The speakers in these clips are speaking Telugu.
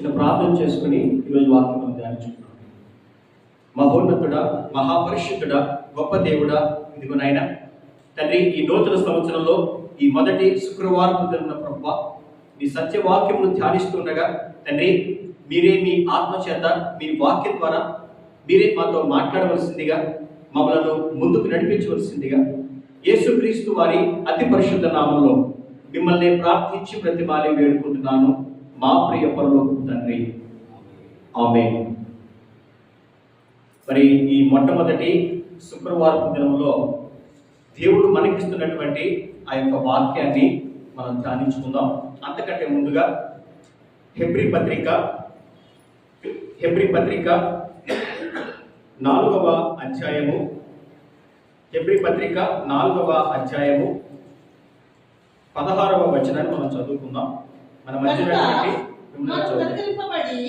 చిన్న ప్రార్థన చేసుకుని ఈరోజు వాక్యం మనం ధ్యానించుకున్నాం మహోన్నతుడా మహాపరిశుద్ధుడా గొప్ప దేవుడా ఇదిగో నాయన తండ్రి ఈ నూతన సంవత్సరంలో ఈ మొదటి శుక్రవారం జరిగిన ప్రభు మీ సత్యవాక్యమును ధ్యానిస్తుండగా తండ్రి మీరే మీ ఆత్మ చేత మీ వాక్యం ద్వారా మీరే మాతో మాట్లాడవలసిందిగా మమ్మలను ముందుకు నడిపించవలసిందిగా యేసుక్రీస్తు వారి అతి పరిశుద్ధ నామంలో మిమ్మల్ని ప్రార్థించి ప్రతిమాలి వేడుకుంటున్నాను. మా ప్రియ పరలోకు తండ్రి. ఆమె మరి ఈ మొట్టమొదటి శుక్రవారం దినంలో దేవుడు మనకిస్తున్నటువంటి ఆ యొక్క వాక్యాన్ని మనం ధ్యానించుకుందాం. అంతకంటే ముందుగా హెబ్రి పత్రిక హెబ్రి పత్రిక నాలుగవ అధ్యాయము. హెబ్రి పత్రిక నాలుగవ అధ్యాయము పదహారవ వచనాన్ని మనం చదువుకుందాం. మన మధ్యలో మనం కనికరింపబడి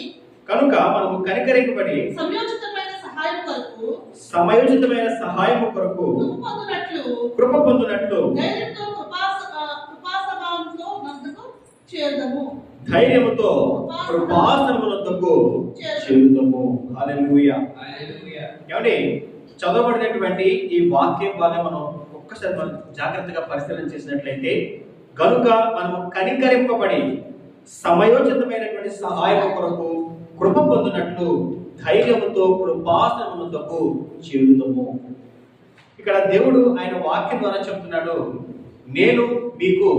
కనుక మనము కనికరింపబడి సంయోజితమైన సహాయం కొరకు సమయోచితమైన సహాయము కొరకు కృప పొందినట్లు కృప పొందినట్లు ధైర్యంతో చేరుదము. ధైర్యముతో కృపాసనములతో చేరుదము. హల్లెలూయా. ఏమండి? చదవబడినటువంటి ఈ వాక్యం భాగం మనం ఒక్కసారి మనం జాగ్రత్తగా పరిశీలన చేసినట్లయితే కనుక మనము కనికరింపబడి సమయోచితమైనటువంటి సహాయం కొరకు కృప పొందినట్లు ధైర్యముతో కృపాసనములతో చేరుదము. ఇక్కడ దేవుడు ఆయన వాక్యం ద్వారా చెప్తున్నాడు నేను మీకు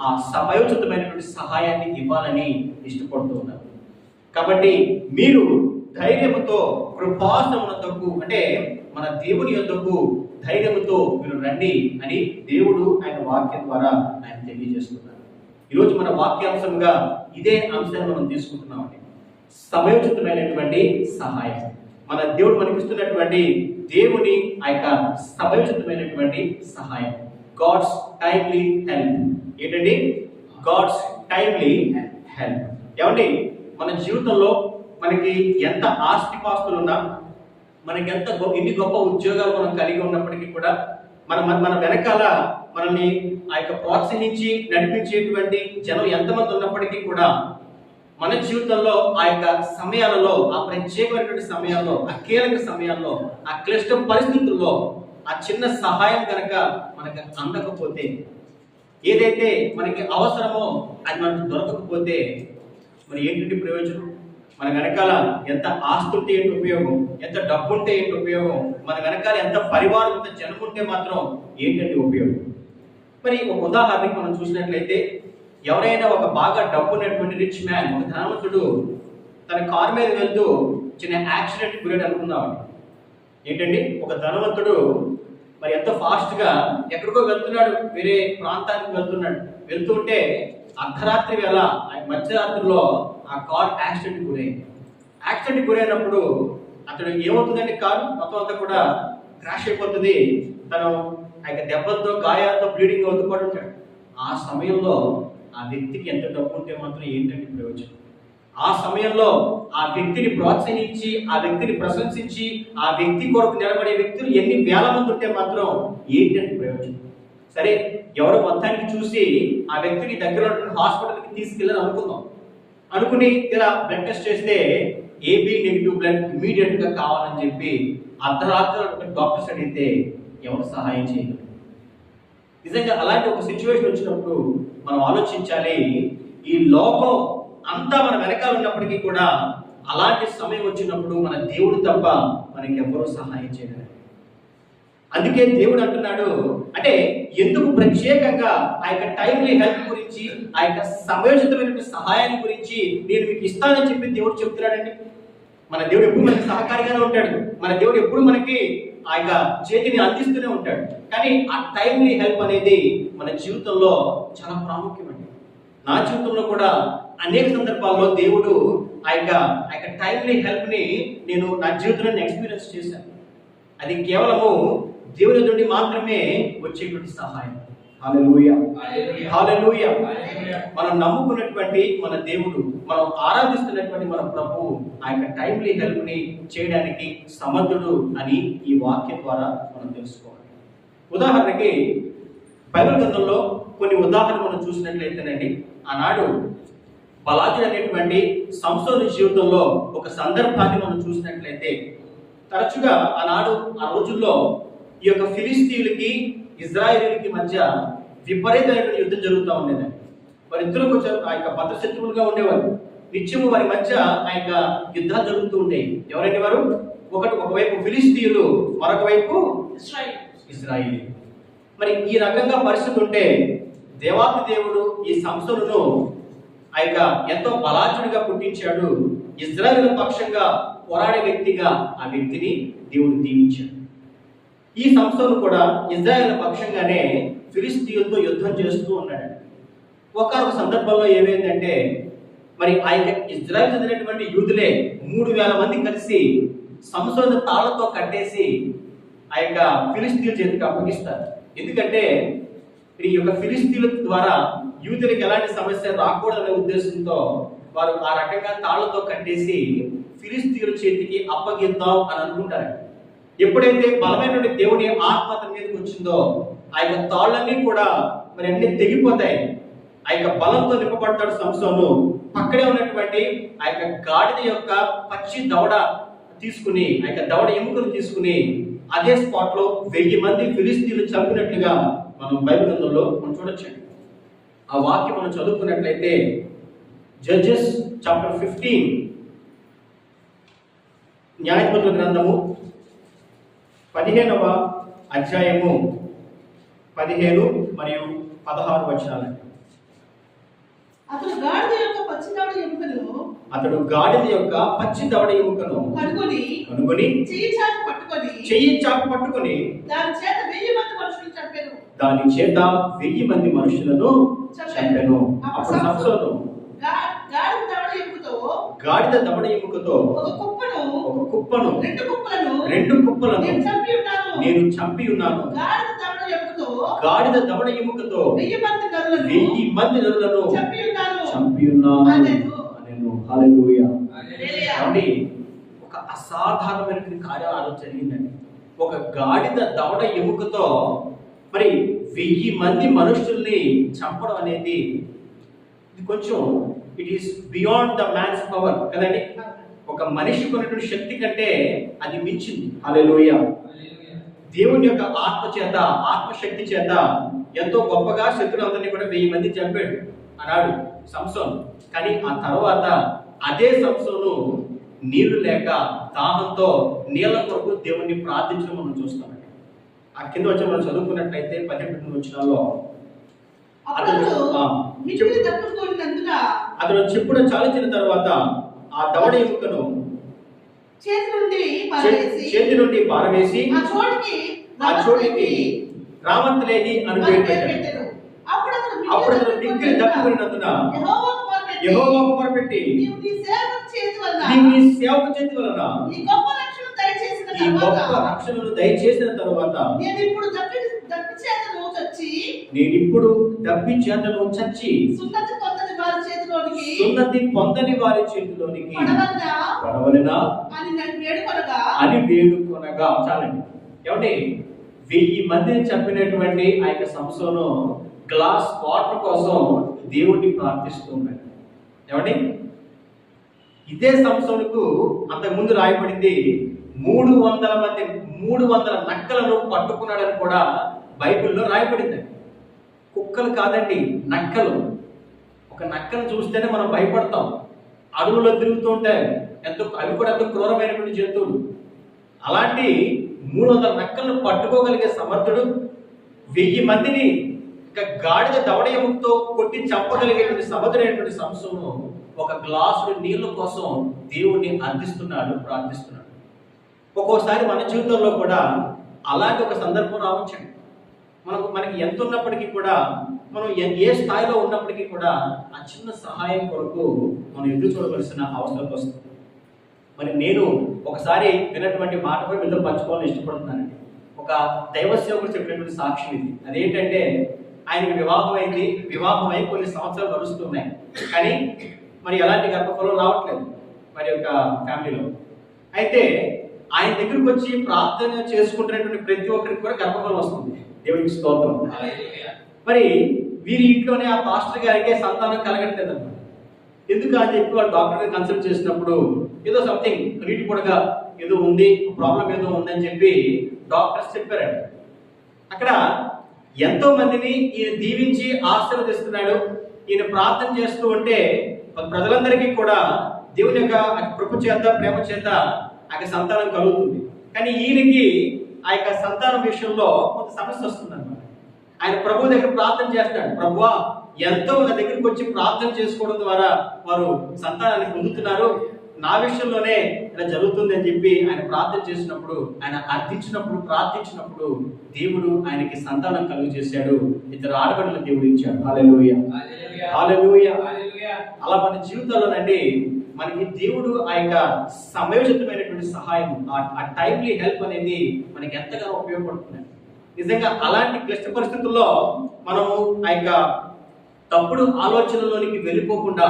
ఆ సమయోచితమైనటువంటి సహాయాన్ని ఇవ్వాలని ఇష్టపడుతున్నాను. కాబట్టి మీరు ధైర్యముతో కృపాసమునకు అంటే మన దేవుని యొద్దకు ధైర్యముతో మీరు రండి అని దేవుడు ఆయన వాక్యం ద్వారా ఆయన తెలియజేస్తున్నారు ఈరోజు మన వాక్యాంశంగా ఇదే అంశాన్ని మనం తీసుకుంటున్నామండి. సమయోచితమైనటువంటి సహాయం. మన దేవుడు మనకిస్తున్నటువంటి దేవుని ఆ యొక్క సమయోచితమైనటువంటి సహాయం. గాడ్స్ టైమ్లీ హెల్ప్ ఏంటండి? గాడ్స్ టైమ్లీ హెల్ప్ ఏమండి? మన జీవితంలో మనకి ఎంత ఆస్తిపాస్తులు ఉన్నా మనకి ఎంత ఎన్ని గొప్ప ఉద్యోగాలు మనం కలిగి ఉన్నప్పటికీ కూడా మన మన వెనకాల మనల్ని ఆ యొక్క ప్రోత్సహించి నడిపించేటువంటి జనం ఎంతమంది ఉన్నప్పటికీ కూడా మన జీవితంలో ఆ యొక్క సమయాలలో ఆ ప్రత్యేకమైనటువంటి సమయాల్లో ఆ కీలక సమయాల్లో ఆ క్లిష్ట పరిస్థితుల్లో ఆ చిన్న సహాయం కనుక మనకు అందకపోతే ఏదైతే మనకి అవసరమో అది మనకు దొరకకపోతే మరి ఏంటంటే ప్రయోజనం? మన వెనకాల ఎంత ఆస్తు ఉంటే ఏంటి ఉపయోగం? ఎంత డబ్బు ఉంటే ఏంటి ఉపయోగం? మన వెనకాల ఎంత పరివారం ఎంత జనం ఉంటే మాత్రం ఏంటంటే ఉపయోగం? మరి ఒక ఉదాహరణకి మనం చూసినట్లయితే ఎవరైనా ఒక బాగా డబ్బు ఉన్నటువంటి రిచ్ మ్యాన్ ఒక ధనవంతుడు తన కారు మీద వెళ్తూ చిన్న యాక్సిడెంట్ గురేడు అనుకుందామండి. ఏంటండి? ఒక ధనవంతుడు మరి ఎంతో ఫాస్ట్గా ఎక్కడికో వెళ్తున్నాడు వేరే ప్రాంతానికి వెళ్తున్నాడు. వెళ్తుంటే అర్ధరాత్రి వేళ ఆ మధ్యరాత్రిలో ఆ కార్ యాక్సిడెంట్ గురైంది. యాక్సిడెంట్ గురైనప్పుడు అతడు ఏమవుతుందండి కారు? మొత్తం అంతా కూడా క్రాష్ అయిపోతుంది. తను ఆయన దెబ్బలతో గాయాలతో బ్లీడింగ్ అవుతూ కూడా ఆ సమయంలో ఆ వ్యక్తికి ఎంత డబ్బు ఉంటే మాత్రం ఏంటంటే ప్రయోజనం? ఆ సమయంలో ఆ వ్యక్తిని ప్రోత్సహించి ఆ వ్యక్తిని ప్రశంసించి ఆ వ్యక్తి కొరకు నిలబడే వ్యక్తులు ఎన్ని వేల మంది ఉంటే మాత్రం ఏంటంటే ప్రయోజనం? సరే ఎవరు మొత్తానికి చూసి ఆ వ్యక్తిని దగ్గర హాస్పిటల్కి తీసుకెళ్ళని అనుకుందాం. అనుకుని ఇలా బ్లడ్ టెస్ట్ చేస్తే ఏబీ నెగిటివ్ బ్లడ్ ఇమీడియట్గా కావాలని చెప్పి అర్ధరాత్రి డాక్టర్స్ అడిగితే ఎవరు సహాయం చేయగలరు నిజంగా అలాంటి ఒక సిచ్యువేషన్ వచ్చినప్పుడు మనం ఆలోచించాలి ఈ లోకం అంతా మన వెనకాల ఉన్నప్పటికీ కూడా అలాంటి సమయం వచ్చినప్పుడు మన దేవుడు తప్ప మనకి ఎవరూ సహాయం చేయలేరు. అందుకే దేవుడు అంటున్నాడు అంటే ఎందుకు ప్రత్యేకంగా ఆ యొక్క టైమ్లీ హెల్ప్ గురించి ఆ యొక్క సమయోచితమైన సహాయాన్ని గురించి నేను మీకు ఇస్తానని చెప్పి దేవుడు చెప్తున్నాడండి. మన దేవుడు ఎప్పుడు మనకి సహకారిగానే ఉంటాడు. మన దేవుడు ఎప్పుడు మనకి ఆ యొక్క చేతిని అందిస్తూనే ఉంటాడు. కానీ ఆ టైమ్లీ హెల్ప్ అనేది మన జీవితంలో చాలా ప్రాముఖ్యమండి. నా జీవితంలో కూడా అనేక సందర్భాల్లో దేవుడు ఆ యొక్క ఆ యొక్క టైమ్లీ హెల్ప్ని నేను నా జీవితంలో ఎక్స్పీరియన్స్ చేశాను. అది కేవలము దేవుని నుండి మాత్రమే వచ్చేటువంటి సహాయం. మనం నమ్ముకున్నటువంటి మన దేవుడు మనం ఆరాధిస్తున్నటువంటి మన ప్రభువు ఆ యొక్క టైమ్లీ హెల్ప్ని చేయడానికి సమర్థుడు అని ఈ వాక్యం ద్వారా మనం తెలుసుకోవాలి. ఉదాహరణకి బైబిల్ గ్రంథంలో కొన్ని ఉదాహరణలు మనం చూసినట్లయితేనండి. ఆనాడు బలాజుడు అనేటువంటి సంస్థల జీవితంలో ఒక సందర్భాన్ని మనం చూసినట్లయితే తరచుగా ఆనాడు ఆ రోజుల్లో ఈ యొక్క ఫిలిస్తీన్లకి ఇజ్రాయేలీలకి మధ్య విపరీతమైన యుద్ధం జరుగుతూ ఉండేదండి. వారిద్దరూ కొంచెం ఆ యొక్క భద్రశత్రువులుగా ఉండేవారు నిత్యము వారి మధ్య ఆ యొక్క యుద్ధాలు జరుగుతూ ఉండేవి ఎవరండి వారు? ఒకటి ఒకవైపు ఫిలిస్తీన్లు మరొక వైపు ఇస్రాయేల్. ఇజ్రాయిలీ మరి ఈ రకంగా పరిస్థితి ఉంటే దేవాతి దేవుడు ఈ సంస్థలను ఆ యొక్క ఎంతో బలాచుడిగా పుట్టించాడు. ఇజ్రాయిల్ పక్షంగా పోరాడే వ్యక్తిగా ఆ వ్యక్తిని దేవుడు దీవించాడు. ఈ సంస్థలు కూడా ఇజ్రాయెల్ పక్షంగానే ఫిలిస్తీన్తో యుద్ధం చేస్తూ ఉన్నాడు. ఒక సందర్భంలో ఏమైందంటే మరి ఆ యొక్క ఇజ్రాయల్ చెందినటువంటి యూదులే మూడు వేల మంది కలిసి సంసోద తాళ్ళతో కట్టేసి ఆ యొక్క ఫిలిస్తీన్ చేతికి అప్పగిస్తారు. ఎందుకంటే ఈ యొక్క ఫిలిస్తీన్ల ద్వారా యూదులకు ఎలాంటి సమస్య రాకూడదనే ఉద్దేశంతో వారు ఆ రకంగా తాళ్ళతో కట్టేసి ఫిలిస్తీన్ల చేతికి అప్పగిద్దాం అని అనుకుంటారు ఎప్పుడైతే బలమైన దేవుని ఆత్మ అతని మీదకి వచ్చిందో ఆ యొక్క తాళ్ళన్నీ కూడా మరి అన్ని తెగిపోతాయి. ఆ యొక్క బలంతో నింపబడతాడు సంస్థను పక్కనే ఉన్నటువంటి ఆ యొక్క గాడిద యొక్క పచ్చి దవడ తీసుకుని ఆ యొక్క దవడ ఎముకను తీసుకుని అదే స్పాట్లో వెయ్యి మంది ఫిలిస్తీన్లు చంపినట్లుగా మనం బైబిల్ గ్రంథంలో మనం చూడొచ్చండి. ఆ వాక్యం మనం చదువుకున్నట్లయితే జడ్జెస్ చాప్టర్ ఫిఫ్టీన్ న్యాయపతుల గ్రంథము పదిహేనవ అధ్యాయము పదిహేను మరియు పదహారు వచనాలు. అతడు గాడిద యొక్క పచ్చిదాడు ఎముకను అతడు గాడిద యొక్క పచ్చి దవడ ఎముకను కనుగొని కనుగొని చెయ్యి చాటు పట్టుకొని చెయ్యి చాకు పట్టుకొని దాని చేత వెయ్యి మంది మనుషులు చంపాను. దాని చేత వెయ్యి మంది మనుషులను చంపెను. అప్పుడు గా- గాడిద దవడ ఎముకతో గాడిద దవడ ఎముకతో ఒక కుప్పను ఒక కుప్పను రెండు కుప్పలను రెండు కుప్పలను నేను చంపి ఉన్నాను. నేను గాడిద దవడ ఎముకతో గాడిద దవడ ఎముకతో వెయ్యి మంది నరులను వెయ్యి మంది నరులను చంపి ఉన్నాను. చంపి ఉన్నాను. అనేను హల్లెలూయా. కాబట్టి ఒక అసాధారణమైనటువంటి కార్యాలు జరిగిందండి. ఒక గాడిద దవడ ఎముకతో మరి వెయ్యి మంది మనుషుల్ని చంపడం అనేది ఇది కొంచెం it is beyond the man's power కదండి? ఒక మనిషికి ఉన్నటువంటి శక్తి కంటే అది మించింది. హల్లెలూయా. దేవుని యొక్క ఆత్మ చేత ఆత్మశక్తి చేత ఎంతో గొప్పగా శత్రులందరినీ కూడా వెయ్యి మంది చంపాడు అన్నాడు సంసోన్. కానీ ఆ తర్వాత అదే సంసోను నీళ్ళు లేక దాహంతో నీళ్ళ కొరకు దేవుణ్ణి ప్రార్థించడం మనం చూస్తామండి ఆ కింద వచ్చి మనం చదువుకున్నట్లయితే పన్నెండు వచ్చినాల్లో తప్పుకోడినందున అతను చెప్పుడు చాలించిన తర్వాత ఆ దవడ ఎముకను చేతి నుండి పారవేసి ఆ చోటికి రామంతలేహి అని పేరు పెట్టాడు. అప్పుడు అతను మిక్కిలి దప్పుకున్నందున యెహోవాకు మొరపెట్టి, నీవు నీ సేవకు చేతి వలన ఈ గొప్ప రక్షణ దయచేసిన ఈ గొప్ప తర్వాత రక్షణను దయచేసిన తరువాత నేను ఇప్పుడు దప్పి దప్పి చేతను చచ్చి నేను ఇప్పుడు డబ్బి చేతను చచ్చి సున్నతి సున్నతి పొందని వారి చేతిలోనికి పడవలెనా అని వేడుకొనగా అని వేడుకొనగా చాలండి. ఏమండి? వెయ్యి మందిని చంపినటువంటి ఆ యొక్క సంస్థను గ్లాస్ వాటర్ కోసం దేవుణ్ణి ప్రార్థిస్తున్నాడు ఏమండి? ఇదే సంస్థలకు అంతకుముందు రాయబడింది మూడు వందల మంది మూడు వందల నక్కలను పట్టుకున్నాడని కూడా బైబిల్లో రాయబడింది. కుక్కలు కాదండి నక్కలు. ఒక నక్కను చూస్తేనే మనం భయపడతాం. అడవుల్లో తిరుగుతూ ఉంటాయి ఎంతో అవి కూడా ఎంతో క్రూరమైనటువంటి జంతువులు. అలాంటి మూడు వందల నక్కలను పట్టుకోగలిగే సమర్థుడు వెయ్యి మందిని ఇక గాడిద దవడ ఎముకతో కొట్టి చంపగలిగేటువంటి సమర్థుడైనటువంటి సంస్థను ఒక గ్లాసు నీళ్ళ కోసం దేవుణ్ణి అందిస్తున్నాడు ప్రార్థిస్తున్నాడు. ఒక్కోసారి మన జీవితంలో కూడా అలాంటి ఒక సందర్భం రావచ్చండి. మనకు మనకి ఎంత ఉన్నప్పటికీ కూడా మనం ఏ స్థాయిలో ఉన్నప్పటికీ కూడా ఆ చిన్న సహాయం కొరకు మనం ఎదురు చూడవలసిన అవసరం వస్తుంది. మరి నేను ఒకసారి విన్నటువంటి మాట కూడా మీతో పంచుకోవాలని ఇష్టపడుతున్నానండి. ఒక దైవ సేవకుడు చెప్పినటువంటి సాక్ష్యం ఇది. అదేంటంటే ఆయనకి వివాహం వివాహమై వివాహం కొన్ని సంవత్సరాలు గడుస్తున్నాయి. కానీ మరి ఎలాంటి గర్భఫలం రావట్లేదు మరి యొక్క ఫ్యామిలీలో. అయితే ఆయన దగ్గరకు వచ్చి ప్రార్థన చేసుకుంటున్నటువంటి ప్రతి ఒక్కరికి కూడా గర్భఫలం వస్తుంది. దేవునికి స్తోత్రం. మరి వీరి ఇంట్లోనే ఆ పాస్టర్ గారికి సంతానం కలగట్లేదు అనమాట ఎందుకు అని చెప్పి వాళ్ళు డాక్టర్ని కన్సల్ట్ చేసినప్పుడు ఏదో సంథింగ్ రీట్ పొడగా ఏదో ఉంది ప్రాబ్లం ఏదో ఉందని చెప్పి డాక్టర్స్ చెప్పారంట. అక్కడ ఎంతో మందిని ఈయన దీవించి ఆశీర్వదిస్తున్నాడు. ఈయన ప్రార్థన చేస్తూ ఉంటే ప్రజలందరికీ కూడా దేవుని యొక్క కృప చేత ప్రేమ చేత ఆ యొక్క సంతానం కలుగుతుంది. కానీ ఈయనకి ఆ యొక్క సంతానం విషయంలో కొంత సమస్య వస్తుంది ఆయన ప్రభు దగ్గర ప్రార్థన చేస్తాడు ప్రభువా ఎంతో నా దగ్గరికి వచ్చి ప్రార్థన చేసుకోవడం ద్వారా వారు సంతానాన్ని పొందుతున్నారు. నా విషయంలోనే ఇలా జరుగుతుంది అని చెప్పి ఆయన ప్రార్థన చేసినప్పుడు ఆయన అర్థించినప్పుడు ప్రార్థించినప్పుడు దేవుడు ఆయనకి సంతానం కలుగు చేశాడు. ఇద్దరు ఆడబిడ్డలు దేవుడు ఇచ్చాడు. హాలెలూయ అలా మన జీవితాల్లోనండి మనకి దేవుడు ఆ యొక్క సమయోచితమైనటువంటి సహాయం ఆ- ఆ టైమ్లీ హెల్ప్ అనేది మనకి ఎంతగానో ఉపయోగపడుతుంది. నిజంగా అలాంటి క్లిష్ట పరిస్థితుల్లో మనము ఆ యొక్క తప్పుడు ఆలోచనలోనికి వెళ్ళిపోకుండా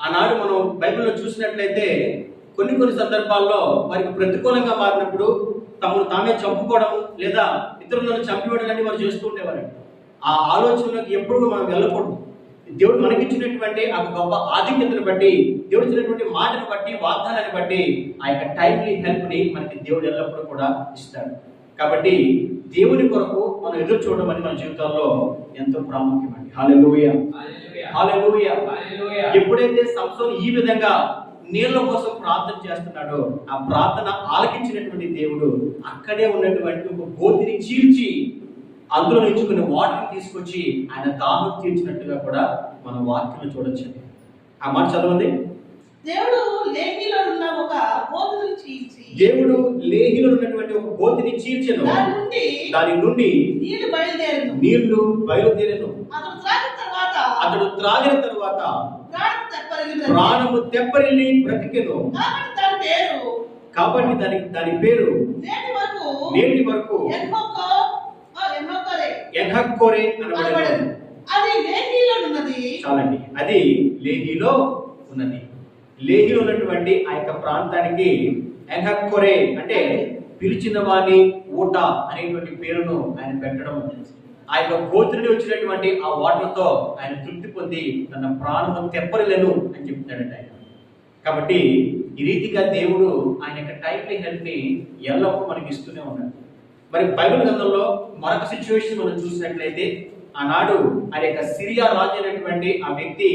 ఆనాడు మనం బైబిల్లో చూసినట్లయితే కొన్ని కొన్ని సందర్భాల్లో వారికి ప్రతికూలంగా మారినప్పుడు తమను తామే చంపుకోవడం లేదా ఇతరులను చంపివేయడం అని వారు చేస్తూ ఉండేవారు. ఆ ఆలోచనలకు ఎప్పుడు మనం వెళ్ళకూడదు. దేవుడు మనకిచ్చినటువంటి ఆ గొప్ప ఆధిక్యతను బట్టి దేవుడు ఇచ్చినటువంటి మాటను బట్టి వాగ్దానాన్ని బట్టి ఆ యొక్క టైమ్లీ హెల్ప్ని మనకి దేవుడు ఎల్లప్పుడూ కూడా ఇస్తాడు. కాబట్టి దేవుని కొరకు మనం ఎదురు చూడడం అనేది మన జీవితాల్లో ఎంతో ప్రాముఖ్యమండి హాలెలూయ హాలెలూయ ఎప్పుడైతే సంసోన్ ఈ విధంగా నీళ్ళ కోసం ప్రార్థన చేస్తున్నాడో ఆ ప్రార్థన ఆలకించినటువంటి దేవుడు అక్కడే ఉన్నటువంటి ఒక గోతిని చీల్చి అందులో నుంచి కొన్ని వాటర్ తీసుకొచ్చి ఆయన దాహం తీర్చినట్టుగా కూడా మన వాక్యంలో చూడొచ్చండి. ఆ మాట చదవండి. దేవుడు లేఖిలో ఉన్న ఒక బోధను చీల్చి దేవుడు లేహిలో ఉన్నటువంటి ఒక గోతిని చీల్చెను. దాని నుండి దాని నుండి నీళ్ళు బయలుదేరను. నీళ్ళు బయలుదేరెను. అతను త్రాగిన తర్వాత అతడు త్రాగిన తరువాత ప్రాణము తెప్పరిల్లి బ్రతికెను. కాబట్టి దాని పేరు కాబట్టి దాని దాని పేరు నేటి వరకు నేటి వరకు ఎన్హొక్క ఎన్హొక్కరే అది లేఖిలో ఉన్నది. చాలండి. అది లేహిలో ఉన్నది. లేహి ఉన్నటువంటి ఆ యొక్క ప్రాంతానికి ఎన్హక్కోరే అంటే పిలిచిన వాని ఊట అనేటువంటి పేరును ఆయన పెట్టడం ఆ యొక్క గోత్రుడి వచ్చినటువంటి ఆ వాటర్తో ఆయన తృప్తి పొంది తన ప్రాణము తెప్పరలేను అని చెప్తాడంట ఆయన. కాబట్టి ఈ రీతిగా దేవుడు ఆయన యొక్క టైంలీ హెల్ప్ని ఎల్లప్పుడూ మనకి ఇస్తూనే ఉన్నాడు. మరి బైబిల్ గ్రంథంలో మరొక సిచ్యువేషన్ మనం చూసినట్లయితే ఆనాడు ఆయన యొక్క సిరియా రాజు అయినటువంటి ఆ వ్యక్తి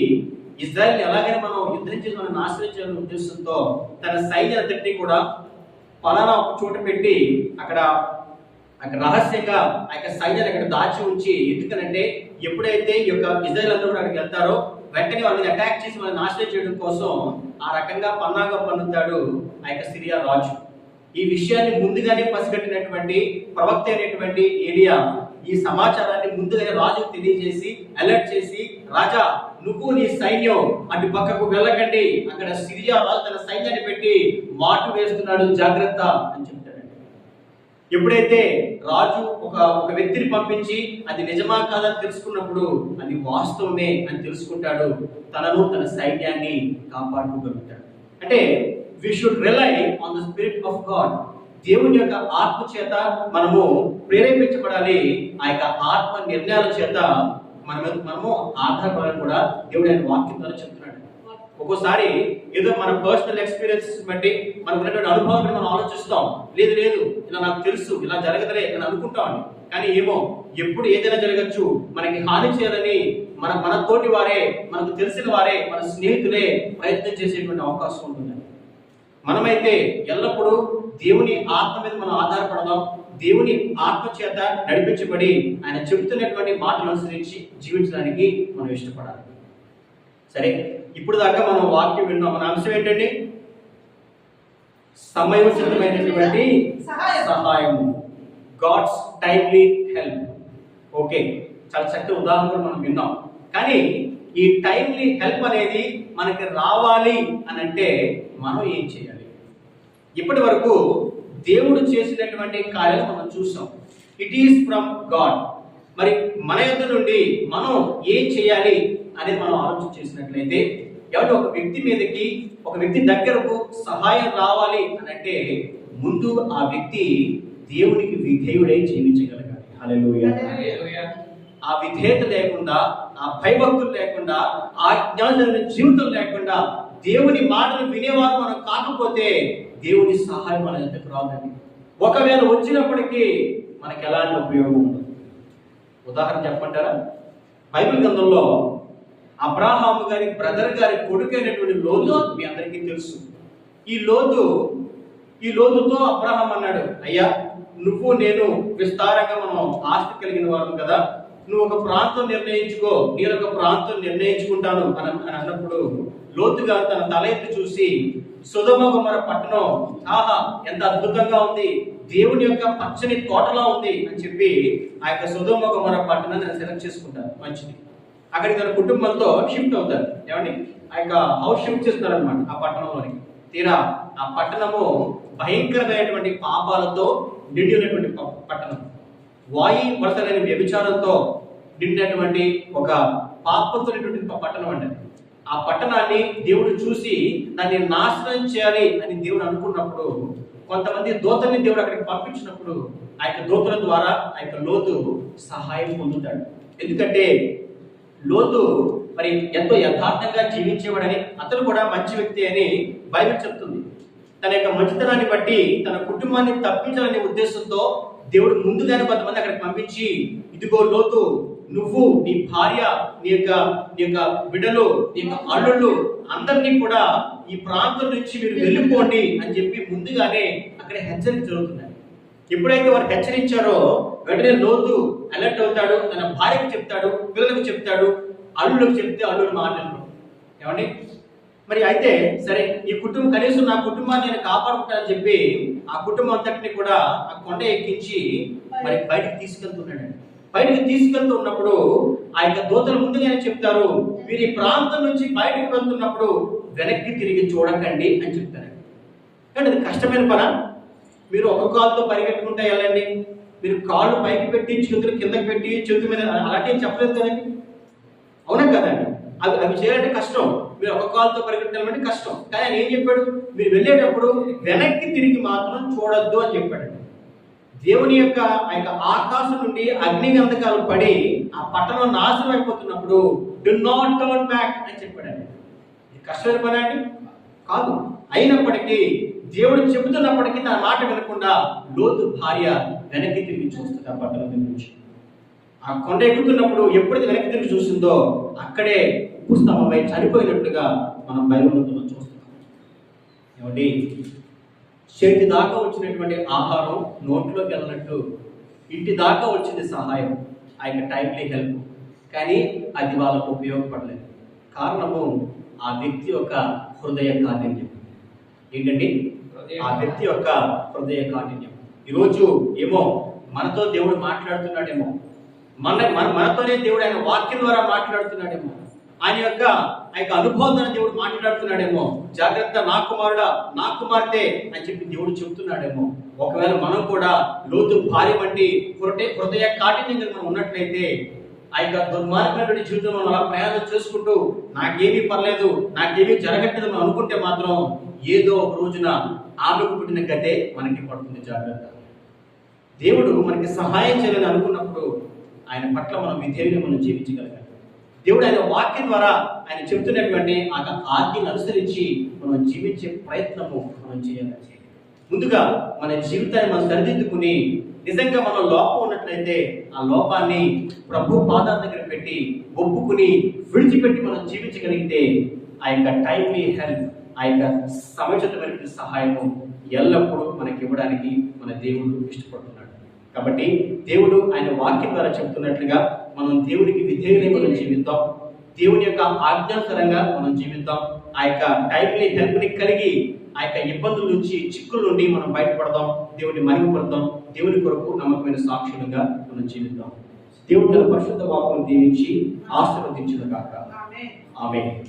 ఇజ్రాయెల్ ఎలాగైనా మనం యుద్ధం చేసి మనం నాశనం చేయాలనే ఉద్దేశంతో తన సైన్యాన్ని కూడా పలానా ఒక చోట పెట్టి అక్కడ అక్కడ రహస్యంగా ఆ యొక్క సైన్యాన్ని అక్కడ దాచి ఉంచి ఎందుకనంటే ఎప్పుడైతే ఈ యొక్క ఇజ్రాయల్ అందరూ కూడా అక్కడికి వెళ్తారో వెంటనే వాళ్ళని అటాక్ చేసి వాళ్ళని నాశనం చేయడం కోసం ఆ రకంగా పన్నాగా పన్నుతాడు ఆ యొక్క సిరియా రాజు. ఈ విషయాన్ని ముందుగానే పసిగట్టినటువంటి ప్రవక్త అయినటువంటి ఏరియా ఈ సమాచారాన్ని ముందుగానే రాజుకు తెలియజేసి అలర్ట్ చేసి రాజా నువ్వు నీ సైన్యం అటు పక్కకు వెళ్ళకండి. అక్కడ సిరియా రాజు తన సైన్యాన్ని పెట్టి మాటు వేస్తున్నాడు. జాగ్రత్త అని చెప్తాడండి. ఎప్పుడైతే రాజు ఒక ఒక వ్యక్తిని పంపించి అది నిజమా కాదని తెలుసుకున్నప్పుడు అది వాస్తవమే అని తెలుసుకుంటాడు. తనను తన సైన్యాన్ని కాపాడుకోగలుగుతాడు. అంటే we should rely on the spirit of God దేవుని యొక్క ఆత్మ చేత మనము ప్రేరేపించబడాలి. ఆ యొక్క ఆత్మ నిర్ణయాల చేత మనం మనము ఆధారపడాలని కూడా దేవుడు ఆయన వాక్యం ద్వారా చెప్తున్నాడు. ఒక్కోసారి ఏదో మన పర్సనల్ ఎక్స్పీరియన్సెస్ బట్టి మనకు ఉన్నటువంటి అనుభవం మనం ఆలోచిస్తాం. లేదు లేదు ఇలా నాకు తెలుసు ఇలా జరగదులే అని అనుకుంటాం కానీ ఏమో ఎప్పుడు ఏదైనా జరగచ్చు మనకి హాని చేయాలని మన మనతోటి వారే మనకు తెలిసిన వారే మన స్నేహితులే ప్రయత్నం చేసేటువంటి అవకాశం ఉంటుంది. మనమైతే ఎల్లప్పుడూ దేవుని ఆత్మ మీద మనం ఆధారపడదాం. దేవుని ఆత్మ చేత నడిపించబడి ఆయన చెబుతున్నటువంటి మాటలు అనుసరించి జీవించడానికి మనం ఇష్టపడాలి. సరే ఇప్పుడు దాకా మనం వాక్యం విన్నాం. మన అంశం ఏంటండి? సమయోచితమైనటువంటి సహాయం. సహాయము. God's timely help. ఓకే చాలా చక్కటి ఉదాహరణ మనం విన్నాం. కానీ ఈ టైమ్లీ హెల్ప్ అనేది మనకి రావాలి అని అంటే మనం ఏం చేయాలి? ఇప్పటి వరకు దేవుడు చేసినటువంటి కార్యాలు మనం చూసాం. ఇట్ ఈస్ ఫ్రమ్ గాడ్ మరి మన యొక్క నుండి మనం ఏం చేయాలి అనేది మనం ఆలోచన చేసినట్లయితే ఎవరు ఒక వ్యక్తి మీదకి ఒక వ్యక్తి దగ్గరకు సహాయం రావాలి అని అంటే ముందు ఆ వ్యక్తి దేవునికి విధేయుడై జీవించగలగాలి. ఆ విధేయత లేకుండా ఆ భయభక్తులు లేకుండా ఆ జ్ఞానం జీవితం లేకుండా దేవుని మాటలు వినేవారు మనం కాకపోతే దేవుని సహాయం మన ఎంతకు రాదండి? ఒకవేళ వచ్చినప్పటికీ మనకి ఎలాంటి ఉపయోగం ఉండదు. ఉదాహరణ చెప్పంటారా బైబిల్ గ్రంథంలో అబ్రాహాము గారి బ్రదర్ గారి కొడుకైనటువంటి లోతు మీ అందరికీ తెలుసు. ఈ లోతు ఈ లోతుతో అబ్రహాం అన్నాడు అయ్యా నువ్వు నేను విస్తారంగా మనం ఆస్తి కలిగిన వారం కదా నువ్వు ఒక ప్రాంతం నిర్ణయించుకో నేను ఒక ప్రాంతం నిర్ణయించుకుంటాను అని అని అన్నప్పుడు లోతుగా తన తల ఎత్తి చూసి సుధమగుమర పట్టణం ఆహా ఎంత అద్భుతంగా ఉంది. దేవుని యొక్క పచ్చని తోటలా ఉంది అని చెప్పి ఆ యొక్క సుధమగుమర పట్టణాన్ని సెలెక్ట్ చేసుకుంటాను మంచిది. అక్కడికి తన కుటుంబంతో షిఫ్ట్ అవుతారు ఏమండి? ఆ యొక్క హౌస్ షిఫ్ట్ చేస్తున్నారు అనమాట ఆ పట్టణంలోనికి తీరా ఆ పట్టణము భయంకరమైనటువంటి పాపాలతో నిండి ఉన్నటువంటి ప- పట్టణం. వాయి వలసలైన వ్యభిచారంతో నిండినటువంటి ఒక పాపతున్నటువంటి పట్టణం అండి ఆ పట్టణాన్ని దేవుడు చూసి దాన్ని నాశనం చేయాలి అని దేవుడు అనుకున్నప్పుడు కొంతమంది దూతల్ని దేవుడు అక్కడికి పంపించినప్పుడు ఆ యొక్క దూతల ద్వారా ఆ యొక్క లోతు సహాయం పొందుతాడు. ఎందుకంటే లోతు మరి ఎంతో యథార్థంగా జీవించేవాడని అతను కూడా మంచి వ్యక్తి అని బైబిల్ చెప్తుంది. తన యొక్క మంచితనాన్ని బట్టి తన కుటుంబాన్ని తప్పించాలనే ఉద్దేశంతో దేవుడు ముందుగానే కొంతమంది అక్కడికి పంపించి ఇదిగో లోతు నువ్వు నీ భార్య నీ యొక్క నీ యొక్క బిడ్డలు నీ యొక్క అల్లుళ్ళు అందరినీ కూడా ఈ ప్రాంతం నుంచి మీరు వెళ్ళిపోండి అని చెప్పి ముందుగానే అక్కడ హెచ్చరిక జరుగుతున్నాయి ఎప్పుడైతే వారు హెచ్చరించారో వెంటనే లోతు అలర్ట్ అవుతాడు తన భార్యకు చెప్తాడు పిల్లలకు చెప్తాడు అల్లులకు చెప్తే అల్లుడు మాట్లాడు ఏమండి? మరి అయితే సరే ఈ కుటుంబం కనీసం నా కుటుంబాన్ని నేను కాపాడుకుంటానని చెప్పి ఆ కుటుంబం అంతటిని కూడా ఆ కొండ ఎక్కించి మరి బయటికి తీసుకెళ్తున్నాడు బయటికి తీసుకెళ్తూ ఉన్నప్పుడు ఆ యొక్క దూతలు ముందుగానే చెప్తారు మీరు ఈ ప్రాంతం నుంచి బయటకు వెళ్తున్నప్పుడు వెనక్కి తిరిగి చూడకండి అని చెప్తారు. కానీ అది కష్టమైన పన? మీరు ఒక కాలుతో పరిగెట్టుకుంటే వెళ్ళండి మీరు కాళ్ళు పైకి పెట్టి చేతులు కిందకి పెట్టి చేతుల మీద అలాంటివి చెప్పలేదు కదండి? అవునా కదండి? అవి అవి చేయాలంటే కష్టం. మీరు ఒక కాలుతో పరిగెట్టాలంటే కష్టం. కానీ ఆయన ఏం చెప్పాడు? మీరు వెళ్ళేటప్పుడు వెనక్కి తిరిగి మాత్రం చూడొద్దు అని చెప్పాడు. దేవుని యొక్క ఆ యొక్క ఆకాశం నుండి అగ్ని గంధకాలు పడి ఆ పట్టణం నాశనం అయిపోతున్నప్పుడు డు నాట్ టర్న్ బ్యాక్ అని చెప్పాడండి. కష్టమైన పని అండి? కాదు. అయినప్పటికీ దేవుడు చెబుతున్నప్పటికీ తన మాట వినకుండా లోతు భార్య వెనక్కి తిరిగి చూస్తుంది ఆ పట్టణం నుంచి. ఆ కొండ ఎక్కుతున్నప్పుడు ఎప్పుడైతే వెనక్కి తిరిగి చూసిందో అక్కడే పుస్తకమై చనిపోయినట్లుగా మనం బైబిల్లో చూస్తున్నాం. ఏమండి? చేతి దాకా వచ్చినటువంటి ఆహారం నోట్లోకి వెళ్ళినట్టు ఇంటి దాకా వచ్చింది సహాయం. ఆ యొక్క టైమ్లీ హెల్ప్ కానీ అది వాళ్ళకు ఉపయోగపడలేదు. కారణము ఆ వ్యక్తి యొక్క హృదయ కాఠిన్యం. ఏంటండి? ఆ వ్యక్తి యొక్క హృదయ కాఠిన్యం. ఈరోజు ఏమో మనతో దేవుడు మాట్లాడుతున్నాడేమో. మన మన మనతోనే దేవుడు ఆయన వాక్యం ద్వారా మాట్లాడుతున్నాడేమో. ఆయన యొక్క ఆ యొక్క అనుభవం దేవుడు మాట్లాడుతున్నాడేమో జాగ్రత్త నా కుమారుడా నా కుమార్తె అని చెప్పి దేవుడు చెబుతున్నాడేమో. ఒకవేళ మనం కూడా లోతు భార్య వంటి హృదయ హృదయ కాఠిన్యంగా మనం ఉన్నట్లయితే ఆ యొక్క దుర్మార్గమైన జీవితంలో అలా ప్రయాణం చేసుకుంటూ నాకేమీ పర్లేదు నాకేమీ జరగట్లేదు మనం అనుకుంటే మాత్రం ఏదో ఒక రోజున ఆమెకు పుట్టిన గతే మనకి పడుతుంది జాగ్రత్త. దేవుడు మనకి సహాయం చేయాలని అనుకున్నప్పుడు ఆయన పట్ల మనం విధేయులు మనం జీవించగలగాలి. దేవుడు ఆయన వాక్యం ద్వారా ఆయన చెబుతున్నటువంటి ఆ ఆజ్ఞను అనుసరించి మనం జీవించే ప్రయత్నము మనం చేయాలి. ముందుగా మన జీవితాన్ని మనం సరిదిద్దుకుని నిజంగా మన లోపం ఉన్నట్లయితే ఆ లోపాన్ని ప్రభు పాదాల దగ్గర పెట్టి ఒప్పుకుని విడిచిపెట్టి మనం జీవించగలిగితే ఆ యొక్క టైమ్లీ హెల్ప్ ఆ యొక్క సముచితమైన సహాయము ఎల్లప్పుడూ మనకి ఇవ్వడానికి మన దేవుడు ఇష్టపడుతున్నాడు. కాబట్టి దేవుడు ఆయన వాక్యం ద్వారా చెప్తున్నట్లుగా మనం దేవునికి విధేయులై మనం జీవిద్దాం. దేవుని యొక్క ఆజ్ఞానుసరంగా మనం జీవిద్దాం. ఆ యొక్క టైంని హెల్ప్ని కలిగి ఆ యొక్క ఇబ్బందుల నుంచి చిక్కుల నుండి మనం బయటపడదాం. దేవుని మహిమపడదాం. దేవుని కొరకు నమ్మకమైన సాక్షులుగా మనం జీవిద్దాం. దేవుడు తన పరిశుద్ధ వాక్కును దీవించి ఆశీర్వదించిన కాక. ఆమె